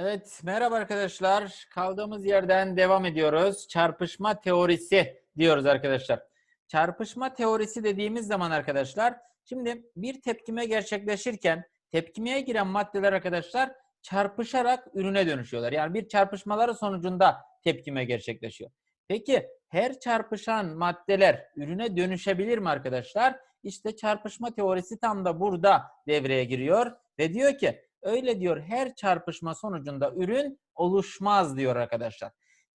Evet, merhaba arkadaşlar. Kaldığımız yerden devam ediyoruz. Çarpışma teorisi diyoruz arkadaşlar. Çarpışma teorisi dediğimiz zaman arkadaşlar, şimdi bir tepkime gerçekleşirken tepkimeye giren maddeler arkadaşlar çarpışarak ürüne dönüşüyorlar. Yani bir çarpışmaları sonucunda tepkime gerçekleşiyor. Peki her çarpışan maddeler ürüne dönüşebilir mi arkadaşlar? İşte çarpışma teorisi tam da burada devreye giriyor ve diyor ki Öyle diyor her çarpışma sonucunda ürün oluşmaz diyor arkadaşlar.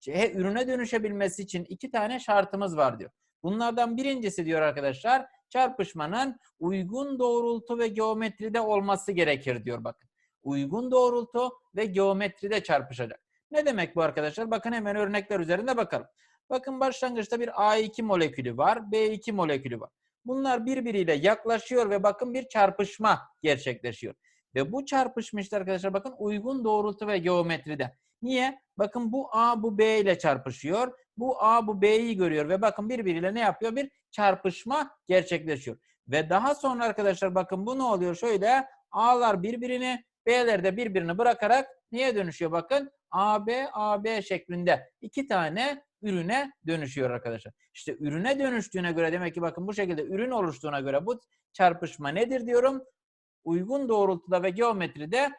Ürüne dönüşebilmesi için iki tane şartımız var diyor. Bunlardan birincisi diyor arkadaşlar çarpışmanın uygun doğrultu ve geometride olması gerekir diyor bakın. Uygun doğrultu ve geometride çarpışacak. Ne demek bu arkadaşlar? Bakın hemen örnekler üzerinde bakalım. Bakın başlangıçta bir A2 molekülü var, B2 molekülü var. Bunlar birbiriyle yaklaşıyor ve bakın bir çarpışma gerçekleşiyor. Ve bu çarpışma işte arkadaşlar bakın uygun doğrultu ve geometride. Niye? Bakın bu A bu B ile çarpışıyor. Bu A bu B'yi görüyor ve bakın birbiriyle ne yapıyor? Bir çarpışma gerçekleşiyor. Ve daha sonra arkadaşlar bakın bu ne oluyor? Şöyle A'lar birbirini, B'ler de birbirini bırakarak neye dönüşüyor? Bakın AB, AB şeklinde iki tane ürüne dönüşüyor arkadaşlar. İşte ürüne dönüştüğüne göre demek ki bakın bu şekilde ürün oluştuğuna göre bu çarpışma nedir diyorum? Uygun doğrultuda ve geometride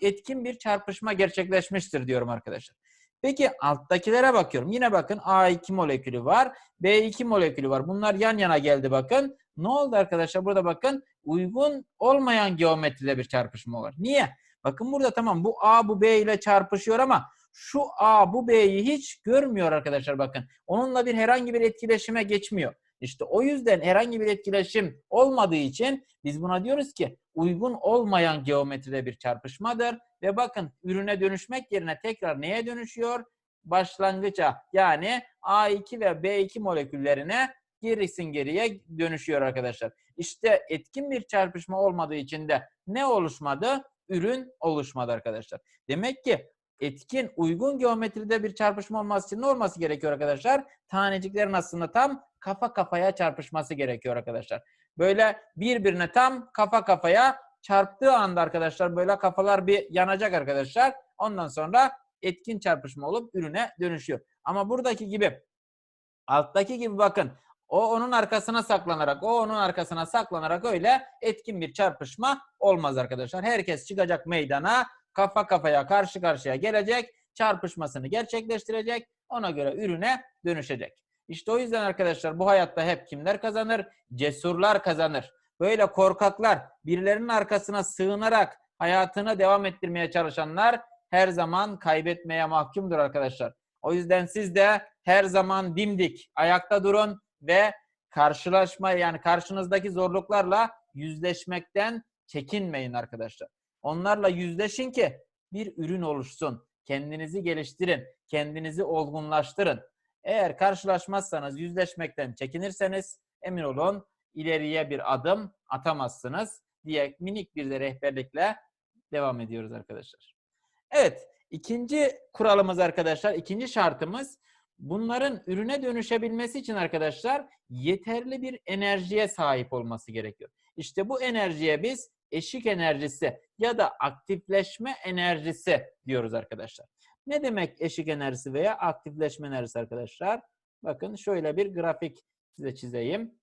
etkin bir çarpışma gerçekleşmiştir diyorum arkadaşlar. Peki alttakilere bakıyorum. Yine bakın A2 molekülü var. B2 molekülü var. Bunlar yan yana geldi bakın. Ne oldu arkadaşlar? Burada bakın uygun olmayan geometride bir çarpışma var. Niye? Bakın burada tamam bu A bu B ile çarpışıyor ama şu A bu B'yi hiç görmüyor arkadaşlar bakın. Onunla bir herhangi bir etkileşime geçmiyor. İşte o yüzden herhangi bir etkileşim olmadığı için biz buna diyoruz ki uygun olmayan geometride bir çarpışmadır. Ve bakın ürüne dönüşmek yerine tekrar neye dönüşüyor? Başlangıça yani A2 ve B2 moleküllerine gerisin geriye dönüşüyor arkadaşlar. İşte etkin bir çarpışma olmadığı için de ne oluşmadı? Ürün oluşmadı arkadaşlar. Demek ki etkin, uygun geometride bir çarpışma olması için ne olması gerekiyor arkadaşlar? Taneciklerin aslında tam kafa kafaya çarpışması gerekiyor arkadaşlar. Böyle birbirine tam kafa kafaya çarptığı anda arkadaşlar böyle kafalar bir yanacak arkadaşlar. Ondan sonra etkin çarpışma olup ürüne dönüşüyor. Ama buradaki gibi alttaki gibi bakın o onun arkasına saklanarak, o onun arkasına saklanarak öyle etkin bir çarpışma olmaz arkadaşlar. Herkes çıkacak meydana, kafa kafaya karşı karşıya gelecek, çarpışmasını gerçekleştirecek, ona göre ürüne dönüşecek. İşte o yüzden arkadaşlar bu hayatta hep kimler kazanır? Cesurlar kazanır. Böyle korkaklar, birilerinin arkasına sığınarak hayatını devam ettirmeye çalışanlar her zaman kaybetmeye mahkumdur arkadaşlar. O yüzden siz de her zaman dimdik, ayakta durun ve karşılaşma yani karşınızdaki zorluklarla yüzleşmekten çekinmeyin arkadaşlar. Onlarla yüzleşin ki bir ürün oluşsun. Kendinizi geliştirin, kendinizi olgunlaştırın. Eğer karşılaşmazsanız, yüzleşmekten çekinirseniz emin olun ileriye bir adım atamazsınız diye minik bir de rehberlikle devam ediyoruz arkadaşlar. Evet, ikinci kuralımız arkadaşlar, ikinci şartımız bunların ürüne dönüşebilmesi için arkadaşlar yeterli bir enerjiye sahip olması gerekiyor. İşte bu enerjiye biz eşik enerjisi ya da aktifleşme enerjisi diyoruz arkadaşlar. Ne demek eşik enerjisi veya aktifleşme enerjisi arkadaşlar? Bakın şöyle bir grafik size çizeyim.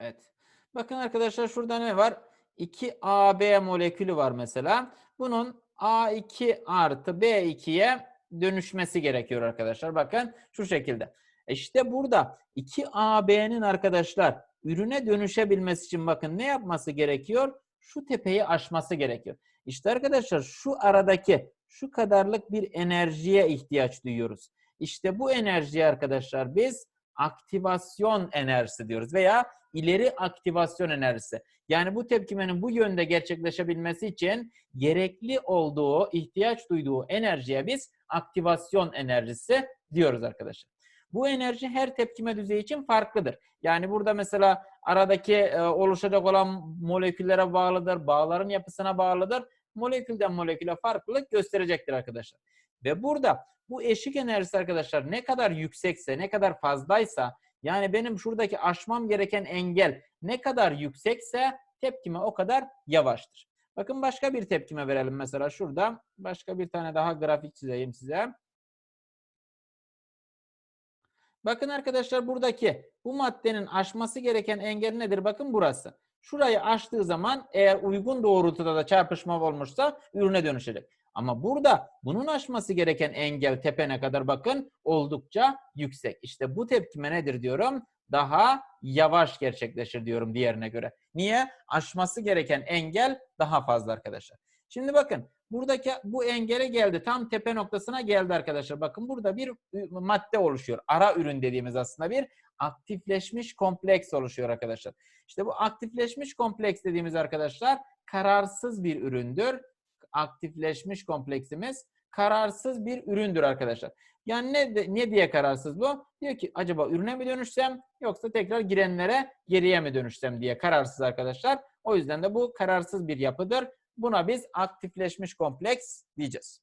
Evet. Bakın arkadaşlar şurada ne var? 2AB molekülü var mesela. Bunun A2 artı B2'ye dönüşmesi gerekiyor arkadaşlar. Bakın şu şekilde. İşte burada 2AB'nin arkadaşlar ürüne dönüşebilmesi için bakın ne yapması gerekiyor? Şu tepeyi aşması gerekiyor. İşte arkadaşlar şu aradaki şu kadarlık bir enerjiye ihtiyaç duyuyoruz. İşte bu enerjiye arkadaşlar biz aktivasyon enerjisi diyoruz veya ileri aktivasyon enerjisi. Yani bu tepkimenin bu yönde gerçekleşebilmesi için gerekli olduğu, ihtiyaç duyduğu enerjiye biz aktivasyon enerjisi diyoruz arkadaşlar. Bu enerji her tepkime düzeyi için farklıdır. Yani burada mesela aradaki e, oluşacak olan moleküllere bağlıdır, bağların yapısına bağlıdır. Molekülden moleküle farklılık gösterecektir arkadaşlar. Ve burada bu eşik enerjisi arkadaşlar ne kadar yüksekse, ne kadar fazlaysa yani benim şuradaki aşmam gereken engel ne kadar yüksekse tepkime o kadar yavaştır. Bakın başka bir tepkime verelim mesela şurada. Başka bir tane daha grafik çizeyim size. Bakın arkadaşlar buradaki bu maddenin aşması gereken engel nedir? Bakın burası. Şurayı aştığı zaman eğer uygun doğrultuda da çarpışma olmuşsa ürüne dönüşecek. Ama burada bunun aşması gereken engel tepene kadar bakın oldukça yüksek. İşte bu tepkime nedir diyorum? Daha yavaş gerçekleşir diyorum diğerine göre. Niye? Aşması gereken engel daha fazla arkadaşlar. Şimdi bakın buradaki bu engele geldi. Tam tepe noktasına geldi arkadaşlar. Bakın burada bir madde oluşuyor. Ara ürün dediğimiz aslında bir aktifleşmiş kompleks oluşuyor arkadaşlar. İşte bu aktifleşmiş kompleks dediğimiz arkadaşlar kararsız bir üründür. Aktifleşmiş kompleksimiz kararsız bir üründür arkadaşlar. Yani ne, ne diye kararsız bu? Diyor ki acaba ürüne mi dönüşsem yoksa tekrar girenlere geriye mi dönüşsem diye kararsız arkadaşlar. O yüzden de bu kararsız bir yapıdır. Buna biz aktifleşmiş kompleks diyeceğiz.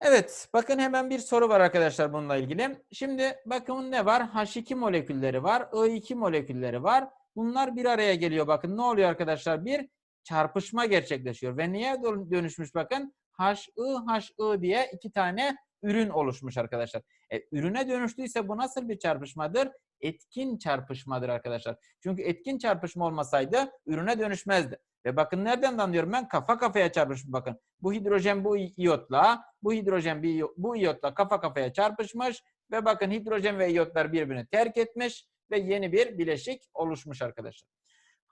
Evet, bakın hemen bir soru var arkadaşlar bununla ilgili. Şimdi bakın ne var? H2 molekülleri var, I2 molekülleri var. Bunlar bir araya geliyor. Bakın ne oluyor arkadaşlar? Bir çarpışma gerçekleşiyor. Ve niye dönüşmüş bakın? HI, HI diye iki tane ürün oluşmuş arkadaşlar. E, ürüne dönüştüyse bu nasıl bir çarpışmadır? Etkin çarpışmadır arkadaşlar. Çünkü etkin çarpışma olmasaydı ürüne dönüşmezdi. Ve bakın nereden anlıyorum ben? Kafa kafaya çarpışmış bakın. Bu hidrojen bu iyotla, bu hidrojen bu iyotla kafa kafaya çarpışmış ve bakın hidrojen ve iyotlar birbirini terk etmiş ve yeni bir bileşik oluşmuş arkadaşlar.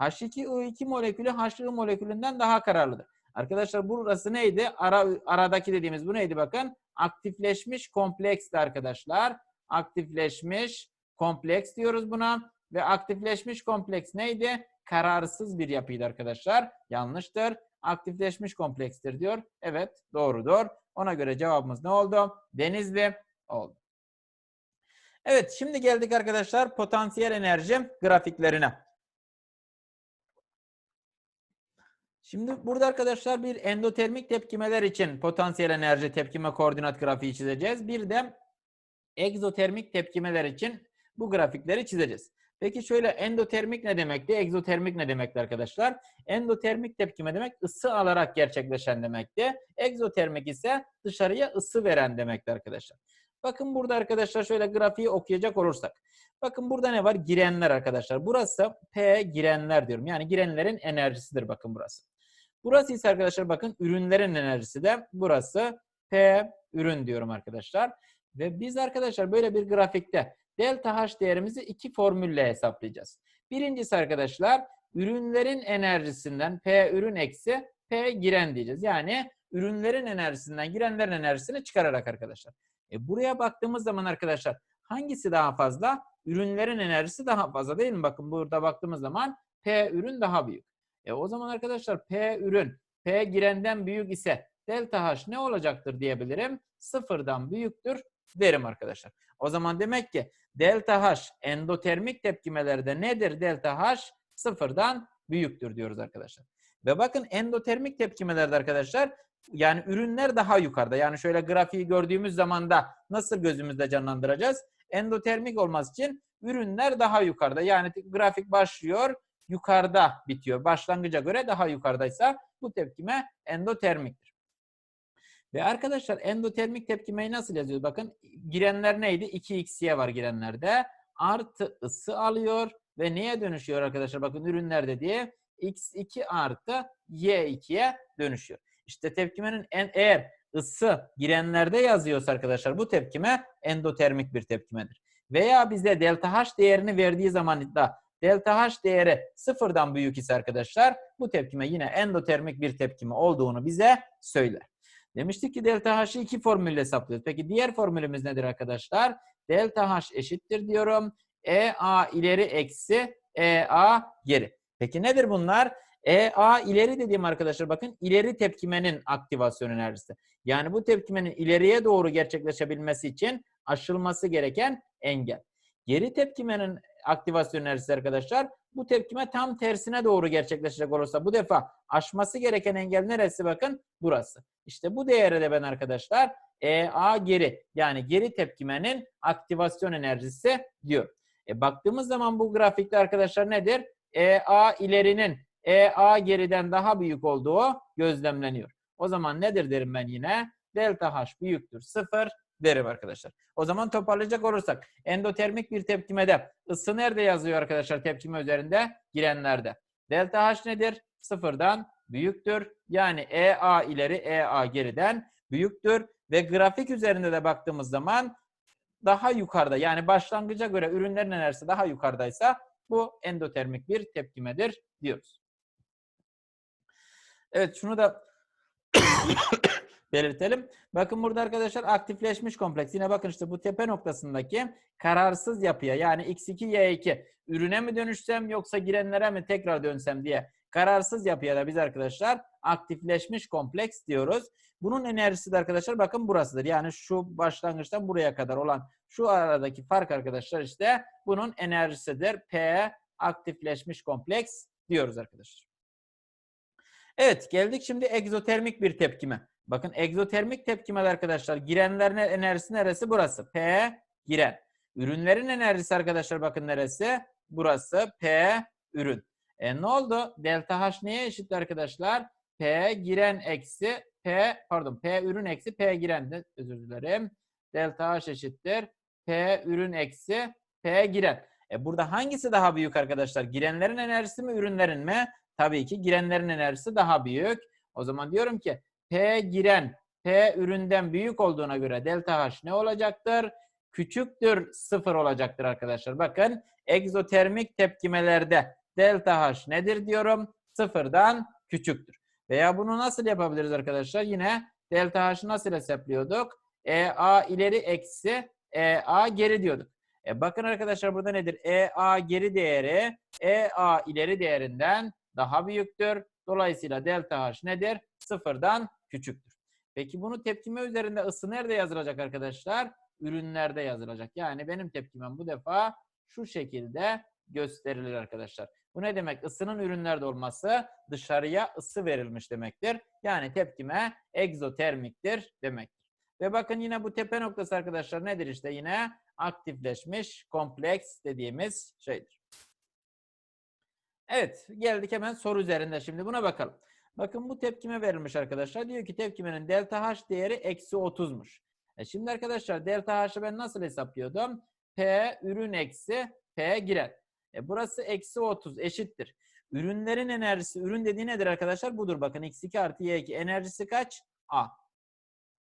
H2I2 molekülü HI molekülünden daha kararlıdır. Arkadaşlar burası neydi? Ara, aradaki dediğimiz bu neydi bakın? Aktifleşmiş kompleksti arkadaşlar. Aktifleşmiş kompleks diyoruz buna. Ve aktifleşmiş kompleks neydi? Kararsız bir yapıydı arkadaşlar. Yanlıştır. Aktifleşmiş komplekstir diyor. Evet doğrudur. Ona göre cevabımız ne oldu? Denizli oldu. Evet şimdi geldik arkadaşlar potansiyel enerji grafiklerine. Şimdi burada arkadaşlar bir endotermik tepkimeler için potansiyel enerji tepkime koordinat grafiği çizeceğiz. Bir de egzotermik tepkimeler için bu grafikleri çizeceğiz. Peki şöyle endotermik ne demekti? Egzotermik ne demekti arkadaşlar? Endotermik tepkime demek ısı alarak gerçekleşen demekti. Egzotermik ise dışarıya ısı veren demekti arkadaşlar. Bakın burada arkadaşlar şöyle grafiği okuyacak olursak. Bakın burada ne var? Girenler arkadaşlar. Burası P girenler diyorum. Yani girenlerin enerjisidir bakın burası. Burası ise arkadaşlar bakın ürünlerin enerjisi de burası P ürün diyorum arkadaşlar. Ve biz arkadaşlar böyle bir grafikte delta H değerimizi iki formülle hesaplayacağız. Birincisi arkadaşlar ürünlerin enerjisinden P ürün eksi P giren diyeceğiz. Yani ürünlerin enerjisinden girenlerin enerjisini çıkararak arkadaşlar. E buraya baktığımız zaman arkadaşlar hangisi daha fazla? Ürünlerin enerjisi daha fazla değil mi? Bakın burada baktığımız zaman P ürün daha büyük. E o zaman arkadaşlar P ürün P girenden büyük ise delta H ne olacaktır diyebilirim? Sıfırdan büyüktür derim arkadaşlar. O zaman demek ki delta H endotermik tepkimelerde nedir delta H? Sıfırdan büyüktür diyoruz arkadaşlar. Ve bakın endotermik tepkimelerde arkadaşlar yani ürünler daha yukarıda. Yani şöyle grafiği gördüğümüz zaman da nasıl gözümüzde canlandıracağız? Endotermik olması için ürünler daha yukarıda. Yani grafik başlıyor yukarıda bitiyor. Başlangıca göre daha yukarıdaysa bu tepkime endotermiktir. Ve arkadaşlar endotermik tepkimeyi nasıl yazıyoruz? Bakın girenler neydi? 2xy var girenlerde. Artı ısı alıyor ve neye dönüşüyor arkadaşlar? Bakın ürünlerde diye x2 artı y2'ye dönüşüyor. İşte tepkimenin en, eğer ısı girenlerde yazıyorsa arkadaşlar bu tepkime endotermik bir tepkimedir. Veya bize delta H değerini verdiği zaman da delta H değeri sıfırdan büyük ise arkadaşlar bu tepkime yine endotermik bir tepkime olduğunu bize söyler. Demiştik ki delta H'ı iki formülle hesaplıyoruz. Peki diğer formülümüz nedir arkadaşlar? Delta H eşittir diyorum. EA ileri eksi EA geri. Peki nedir bunlar? EA ileri dediğim arkadaşlar bakın ileri tepkimenin aktivasyon enerjisi. Yani bu tepkimenin ileriye doğru gerçekleşebilmesi için aşılması gereken engel. Geri tepkimenin aktivasyon enerjisi arkadaşlar bu tepkime tam tersine doğru gerçekleşecek olursa bu defa aşması gereken engel neresi bakın burası. İşte bu değere de ben arkadaşlar EA geri yani geri tepkimenin aktivasyon enerjisi diyor. E baktığımız zaman bu grafikte arkadaşlar nedir? EA ilerinin EA geriden daha büyük olduğu gözlemleniyor. O zaman nedir derim ben yine? Delta H büyüktür 0 derim arkadaşlar. O zaman toparlayacak olursak endotermik bir tepkimede ısı nerede yazıyor arkadaşlar tepkime üzerinde? Girenlerde. Delta H nedir? Sıfırdan büyüktür. Yani EA ileri EA geriden büyüktür. Ve grafik üzerinde de baktığımız zaman daha yukarıda yani başlangıca göre ürünlerin enerjisi daha yukarıdaysa bu endotermik bir tepkimedir diyoruz. Evet şunu da belirtelim. Bakın burada arkadaşlar aktifleşmiş kompleks. Yine bakın işte bu tepe noktasındaki kararsız yapıya yani X2, Y2 ürüne mi dönüşsem yoksa girenlere mi tekrar dönsem diye kararsız yapıya da biz arkadaşlar aktifleşmiş kompleks diyoruz. Bunun enerjisi de arkadaşlar bakın burasıdır. Yani şu başlangıçtan buraya kadar olan şu aradaki fark arkadaşlar işte bunun enerjisidir. P aktifleşmiş kompleks diyoruz arkadaşlar. Evet geldik şimdi egzotermik bir tepkime. Bakın egzotermik tepkimede arkadaşlar girenlerin enerjisi neresi? Burası. P giren. Ürünlerin enerjisi arkadaşlar bakın neresi? Burası. P ürün. E ne oldu? Delta H neye eşit arkadaşlar? P giren eksi P pardon P ürün eksi P giren özür dilerim. Delta H eşittir. P ürün eksi P giren. E burada hangisi daha büyük arkadaşlar? Girenlerin enerjisi mi ürünlerin mi? Tabii ki girenlerin enerjisi daha büyük. O zaman diyorum ki P giren P üründen büyük olduğuna göre delta H ne olacaktır? Küçüktür sıfır olacaktır arkadaşlar. Bakın egzotermik tepkimelerde delta H nedir diyorum? Sıfırdan küçüktür. Veya bunu nasıl yapabiliriz arkadaşlar? Yine delta H'ı nasıl hesaplıyorduk? EA ileri eksi EA geri diyorduk. E bakın arkadaşlar burada nedir? EA geri değeri EA ileri değerinden daha büyüktür. Dolayısıyla delta H nedir? Sıfırdan küçüktür. Peki bunu tepkime üzerinde ısı nerede yazılacak arkadaşlar? Ürünlerde yazılacak. Yani benim tepkimem bu defa şu şekilde gösterilir arkadaşlar. Bu ne demek? Isının ürünlerde olması dışarıya ısı verilmiş demektir. Yani tepkime egzotermiktir demektir. Ve bakın yine bu tepe noktası arkadaşlar nedir işte yine aktifleşmiş kompleks dediğimiz şeydir. Evet geldik hemen soru üzerinde şimdi buna bakalım. Bakın bu tepkime verilmiş arkadaşlar. Diyor ki tepkimenin delta H değeri eksi 30'muş. E şimdi arkadaşlar delta H'ı ben nasıl hesaplıyordum? P ürün eksi P giren. E burası eksi 30 eşittir. Ürünlerin enerjisi, ürün dediği nedir arkadaşlar? Budur bakın x2 artı y2 enerjisi kaç? A.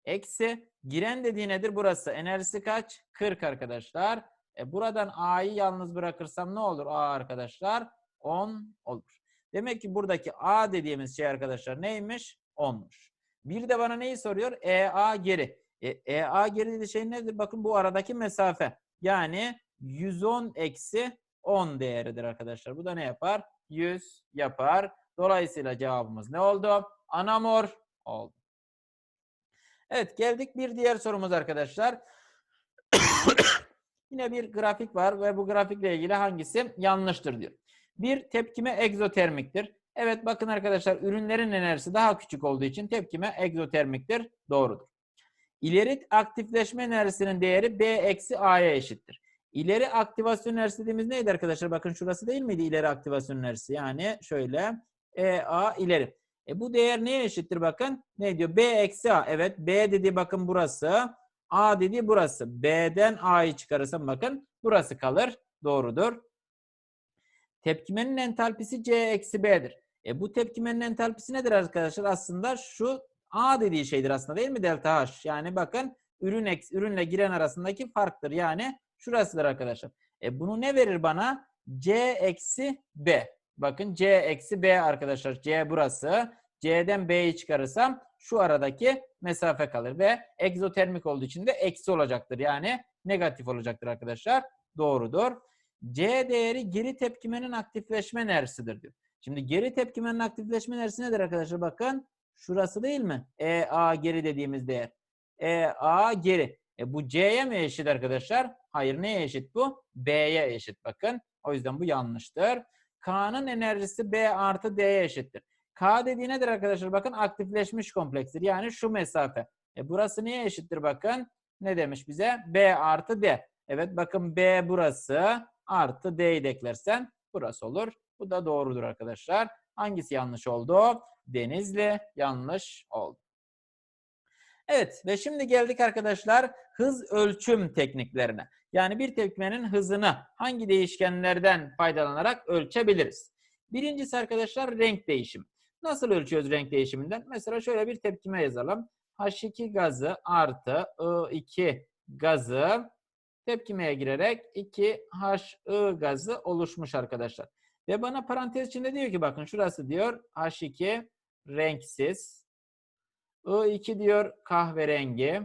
Eksi giren dediği nedir? Burası enerjisi kaç? 40 arkadaşlar. E buradan A'yı yalnız bırakırsam ne olur A arkadaşlar? 10 olur. Demek ki buradaki A dediğimiz şey arkadaşlar neymiş? 10'muş. Bir de bana neyi soruyor? EA geri. E, EA geri dediği şey nedir? Bakın bu aradaki mesafe. Yani 110 eksi 10 değeridir arkadaşlar. Bu da ne yapar? 100 yapar. Dolayısıyla cevabımız ne oldu? Anamor oldu. Evet geldik bir diğer sorumuz arkadaşlar. Yine bir grafik var ve bu grafikle ilgili hangisi yanlıştır diyor. Bir tepkime egzotermiktir. Evet bakın arkadaşlar ürünlerin enerjisi daha küçük olduğu için tepkime egzotermiktir. Doğrudur. İleri aktifleşme enerjisinin değeri B eksi A'ya eşittir. İleri aktivasyon enerjisi dediğimiz neydi arkadaşlar? Bakın şurası değil miydi ileri aktivasyon enerjisi? Yani şöyle E A ileri. E bu değer neye eşittir bakın? Ne diyor? B eksi A. Evet B dediği bakın burası. A dediği burası. B'den A'yı çıkarırsam bakın burası kalır. Doğrudur. Tepkimenin entalpisi C eksi B'dir. E bu tepkimenin entalpisi nedir arkadaşlar? Aslında şu A dediği şeydir aslında değil mi delta H? Yani bakın ürün eks, ürünle giren arasındaki farktır. Yani şurasıdır arkadaşlar. E bunu ne verir bana? C eksi B. Bakın C eksi B arkadaşlar. C burası. C'den B'yi çıkarırsam şu aradaki mesafe kalır ve egzotermik olduğu için de eksi olacaktır. Yani negatif olacaktır arkadaşlar. Doğrudur. C değeri geri tepkimenin aktifleşme enerjisidir diyor. Şimdi geri tepkimenin aktifleşme enerjisi nedir arkadaşlar? Bakın şurası değil mi? EA geri dediğimiz değer. EA geri. E bu C'ye mi eşit arkadaşlar? Hayır neye eşit bu? B'ye eşit bakın. O yüzden bu yanlıştır. K'nın enerjisi B artı D'ye eşittir. K dediği nedir arkadaşlar? Bakın aktifleşmiş komplekstir. Yani şu mesafe. E burası neye eşittir bakın? Ne demiş bize? B artı D. Evet bakın B burası artı D'yi de eklersen burası olur. Bu da doğrudur arkadaşlar. Hangisi yanlış oldu? Denizli yanlış oldu. Evet ve şimdi geldik arkadaşlar hız ölçüm tekniklerine. Yani bir tepkimenin hızını hangi değişkenlerden faydalanarak ölçebiliriz? Birincisi arkadaşlar renk değişimi. Nasıl ölçüyoruz renk değişiminden? Mesela şöyle bir tepkime yazalım. H2 gazı artı I2 gazı tepkimeye girerek 2HI gazı oluşmuş arkadaşlar. Ve bana parantez içinde diyor ki bakın şurası diyor H2 renksiz. I2 diyor kahverengi.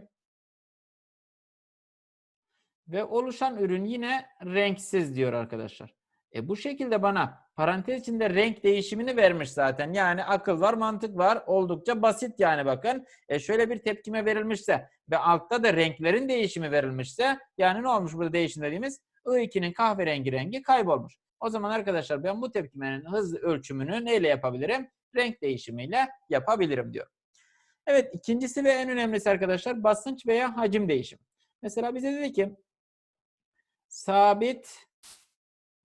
Ve oluşan ürün yine renksiz diyor arkadaşlar. E bu şekilde bana parantez içinde renk değişimini vermiş zaten. Yani akıl var, mantık var. Oldukça basit yani bakın. E şöyle bir tepkime verilmişse ve altta da renklerin değişimi verilmişse yani ne olmuş burada değişim dediğimiz I2'nin kahverengi rengi kaybolmuş. O zaman arkadaşlar ben bu tepkimenin hız ölçümünü neyle yapabilirim? Renk değişimiyle yapabilirim diyor. Evet ikincisi ve en önemlisi arkadaşlar basınç veya hacim değişimi. Mesela bize dedi ki sabit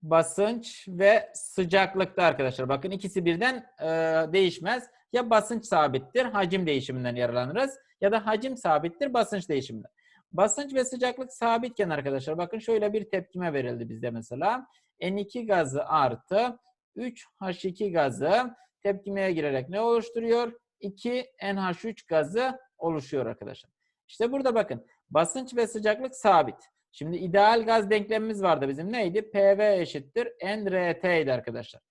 basınç ve sıcaklıkta arkadaşlar. Bakın ikisi birden e, değişmez. Ya basınç sabittir, hacim değişiminden yararlanırız. Ya da hacim sabittir, basınç değişiminden. Basınç ve sıcaklık sabitken arkadaşlar bakın şöyle bir tepkime verildi bizde mesela. N2 gazı artı 3H2 gazı tepkimeye girerek ne oluşturuyor? 2 NH3 gazı oluşuyor arkadaşlar. İşte burada bakın basınç ve sıcaklık sabit. Şimdi ideal gaz denklemimiz vardı bizim neydi? PV eşittir nRT idi arkadaşlar.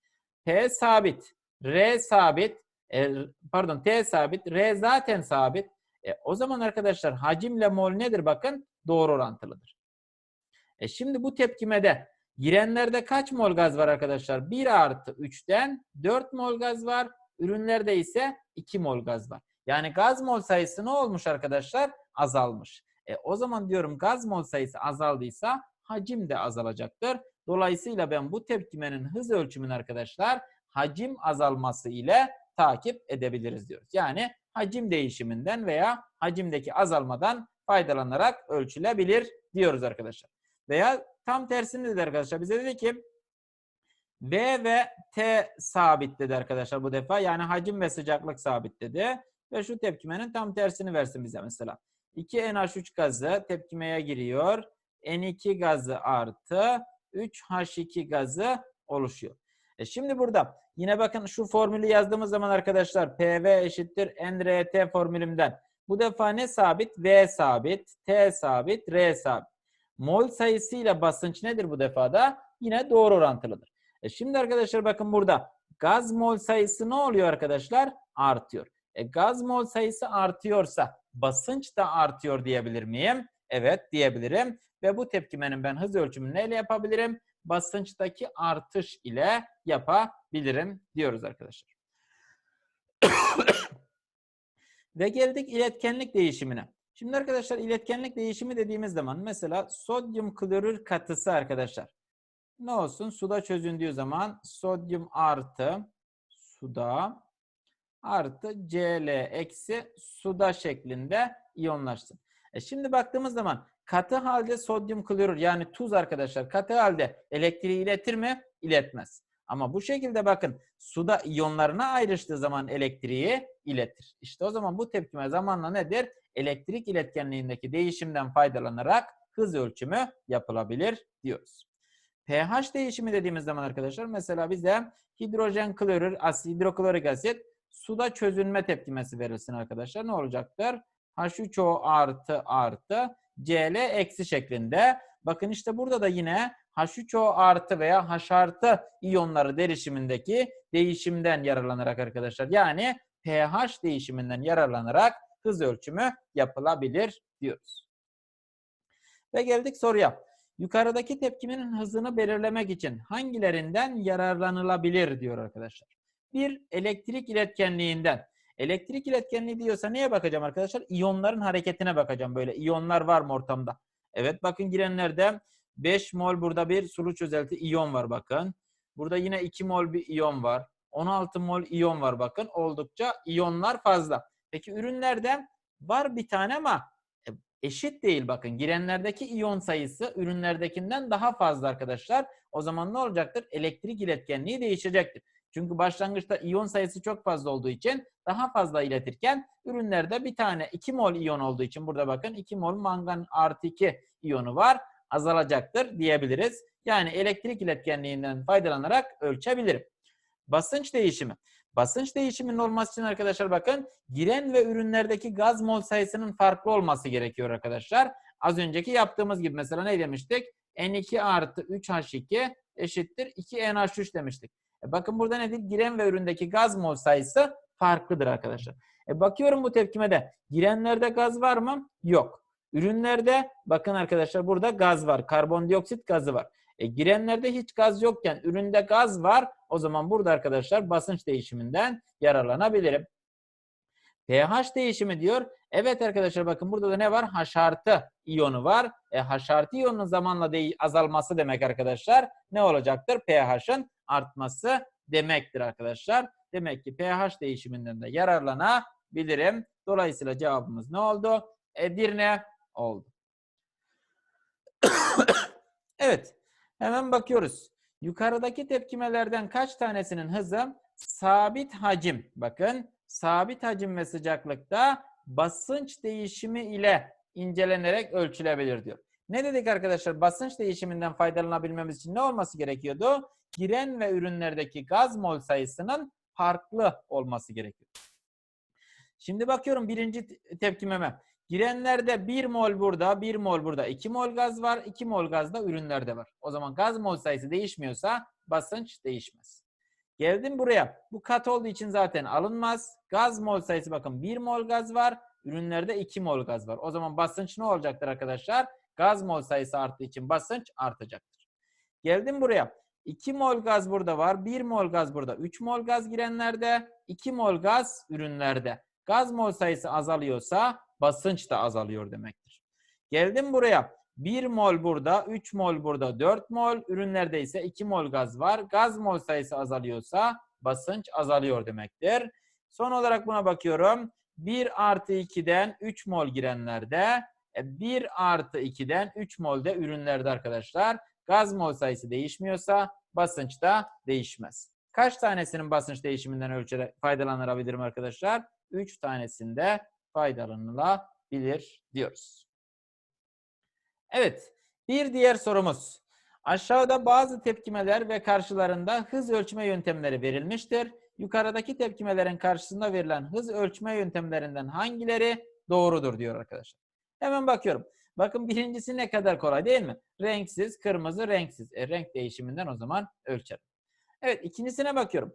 P sabit, R sabit, e, pardon T sabit, R zaten sabit. E, o zaman arkadaşlar hacimle mol nedir bakın? Doğru orantılıdır. E şimdi bu tepkimede girenlerde kaç mol gaz var arkadaşlar? 1 artı 3'ten 4 mol gaz var. Ürünlerde ise 2 mol gaz var. Yani gaz mol sayısı ne olmuş arkadaşlar? Azalmış. E, o zaman diyorum gaz mol sayısı azaldıysa hacim de azalacaktır. Dolayısıyla ben bu tepkimenin hız ölçümünü arkadaşlar hacim azalması ile takip edebiliriz diyoruz. Yani hacim değişiminden veya hacimdeki azalmadan faydalanarak ölçülebilir diyoruz arkadaşlar. Veya tam tersini dedi arkadaşlar. Bize dedi ki V ve T sabit dedi arkadaşlar bu defa. Yani hacim ve sıcaklık sabit dedi. Ve şu tepkimenin tam tersini versin bize mesela. 2NH3 gazı tepkimeye giriyor. N2 gazı artı 3H2 gazı oluşuyor. E şimdi burada yine bakın şu formülü yazdığımız zaman arkadaşlar PV eşittir NRT formülümden. Bu defa ne sabit? V sabit, T sabit, R sabit. Mol sayısıyla basınç nedir bu defada? Yine doğru orantılıdır. E şimdi arkadaşlar bakın burada gaz mol sayısı ne oluyor arkadaşlar? Artıyor. E gaz mol sayısı artıyorsa basınç da artıyor diyebilir miyim? Evet diyebilirim. Ve bu tepkimenin ben hız ölçümünü neyle yapabilirim? Basınçtaki artış ile yapabilirim diyoruz arkadaşlar. Ve geldik iletkenlik değişimine. Şimdi arkadaşlar iletkenlik değişimi dediğimiz zaman mesela sodyum klorür katısı arkadaşlar. Ne olsun? Suda çözündüğü zaman sodyum artı suda artı Cl eksi suda şeklinde iyonlaşsın. E şimdi baktığımız zaman katı halde sodyum klorür yani tuz arkadaşlar katı halde elektriği iletir mi? İletmez. Ama bu şekilde bakın suda iyonlarına ayrıştığı zaman elektriği iletir. İşte o zaman bu tepkime zamanla nedir? Elektrik iletkenliğindeki değişimden faydalanarak hız ölçümü yapılabilir diyoruz. pH değişimi dediğimiz zaman arkadaşlar mesela bize hidrojen klorür, asit, hidroklorik asit suda çözünme tepkimesi verilsin arkadaşlar. Ne olacaktır? H3O artı artı Cl eksi şeklinde. Bakın işte burada da yine H3O artı veya H artı iyonları derişimindeki değişimden yararlanarak arkadaşlar. Yani pH değişiminden yararlanarak hız ölçümü yapılabilir diyoruz. Ve geldik soruya. Yukarıdaki tepkimenin hızını belirlemek için hangilerinden yararlanılabilir diyor arkadaşlar. Bir, elektrik iletkenliğinden. Elektrik iletkenliği diyorsa neye bakacağım arkadaşlar? İyonların hareketine bakacağım böyle. İyonlar var mı ortamda? Evet bakın girenlerde 5 mol burada bir sulu çözelti iyon var bakın. Burada yine 2 mol bir iyon var. 16 mol iyon var bakın. Oldukça iyonlar fazla. Peki ürünlerde var bir tane ama e, eşit değil bakın. Girenlerdeki iyon sayısı ürünlerdekinden daha fazla arkadaşlar. O zaman ne olacaktır? Elektrik iletkenliği değişecektir. Çünkü başlangıçta iyon sayısı çok fazla olduğu için daha fazla iletirken ürünlerde bir tane 2 mol iyon olduğu için burada bakın 2 mol mangan artı 2 iyonu var azalacaktır diyebiliriz. Yani elektrik iletkenliğinden faydalanarak ölçebilirim. Basınç değişimi. Basınç değişiminin olması için arkadaşlar bakın giren ve ürünlerdeki gaz mol sayısının farklı olması gerekiyor arkadaşlar. Az önceki yaptığımız gibi mesela ne demiştik? N2 artı 3H2 eşittir 2NH3 demiştik. E bakın burada nedir? Giren ve üründeki gaz mol sayısı farklıdır arkadaşlar. E bakıyorum bu tepkimede girenlerde gaz var mı? Yok. Ürünlerde bakın arkadaşlar burada gaz var. Karbondioksit gazı var. E, girenlerde hiç gaz yokken üründe gaz var. O zaman burada arkadaşlar basınç değişiminden yararlanabilirim. pH değişimi diyor. Evet arkadaşlar bakın burada da ne var? H artı iyonu var. E, H artı iyonun zamanla de- azalması demek arkadaşlar. Ne olacaktır? pH'ın artması demektir arkadaşlar. Demek ki pH değişiminden de yararlanabilirim. Dolayısıyla cevabımız ne oldu? Edirne oldu. evet. Hemen bakıyoruz. Yukarıdaki tepkimelerden kaç tanesinin hızı sabit hacim. Bakın sabit hacim ve sıcaklıkta basınç değişimi ile incelenerek ölçülebilir diyor. Ne dedik arkadaşlar? Basınç değişiminden faydalanabilmemiz için ne olması gerekiyordu? Giren ve ürünlerdeki gaz mol sayısının farklı olması gerekiyor. Şimdi bakıyorum birinci te- tepkimeme. Girenlerde 1 mol burada, 1 mol burada. 2 mol gaz var, 2 mol gaz da ürünlerde var. O zaman gaz mol sayısı değişmiyorsa basınç değişmez. Geldim buraya. Bu kat olduğu için zaten alınmaz. Gaz mol sayısı bakın 1 mol gaz var. Ürünlerde 2 mol gaz var. O zaman basınç ne olacaktır arkadaşlar? Gaz mol sayısı arttığı için basınç artacaktır. Geldim buraya. 2 mol gaz burada var. 1 mol gaz burada. 3 mol gaz girenlerde. 2 mol gaz ürünlerde. Gaz mol sayısı azalıyorsa basınç da azalıyor demektir. Geldim buraya. 1 mol burada, 3 mol burada, 4 mol. Ürünlerde ise 2 mol gaz var. Gaz mol sayısı azalıyorsa basınç azalıyor demektir. Son olarak buna bakıyorum. 1 artı 2'den 3 mol girenlerde, 1 artı 2'den 3 mol de ürünlerde arkadaşlar. Gaz mol sayısı değişmiyorsa basınç da değişmez. Kaç tanesinin basınç değişiminden ölçerek faydalanabilirim arkadaşlar? 3 tanesinde faydalanılabilir diyoruz. Evet, bir diğer sorumuz. Aşağıda bazı tepkimeler ve karşılarında hız ölçme yöntemleri verilmiştir. Yukarıdaki tepkimelerin karşısında verilen hız ölçme yöntemlerinden hangileri doğrudur diyor arkadaşlar. Hemen bakıyorum. Bakın birincisi ne kadar kolay değil mi? Renksiz, kırmızı, renksiz. E, renk değişiminden o zaman ölçerim. Evet, ikincisine bakıyorum.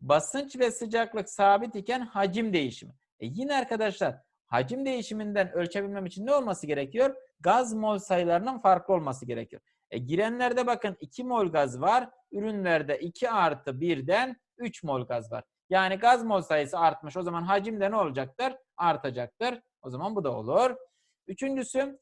Basınç ve sıcaklık sabit iken hacim değişimi. E yine arkadaşlar hacim değişiminden ölçebilmem için ne olması gerekiyor? Gaz mol sayılarının farklı olması gerekiyor. E girenlerde bakın 2 mol gaz var. Ürünlerde 2 artı 1'den 3 mol gaz var. Yani gaz mol sayısı artmış. O zaman hacim de ne olacaktır? Artacaktır. O zaman bu da olur. Üçüncüsü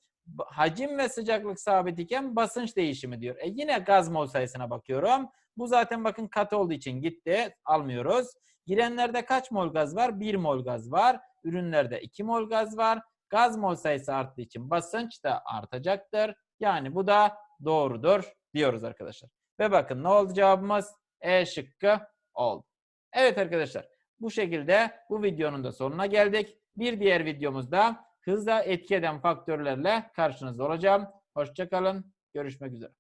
hacim ve sıcaklık sabit iken basınç değişimi diyor. E yine gaz mol sayısına bakıyorum. Bu zaten bakın kat olduğu için gitti. Almıyoruz. Girenlerde kaç mol gaz var? 1 mol gaz var. Ürünlerde 2 mol gaz var. Gaz mol sayısı arttığı için basınç da artacaktır. Yani bu da doğrudur diyoruz arkadaşlar. Ve bakın ne oldu cevabımız? E şıkkı oldu. Evet arkadaşlar bu şekilde bu videonun da sonuna geldik. Bir diğer videomuzda hızla etki eden faktörlerle karşınızda olacağım. Hoşçakalın. Görüşmek üzere.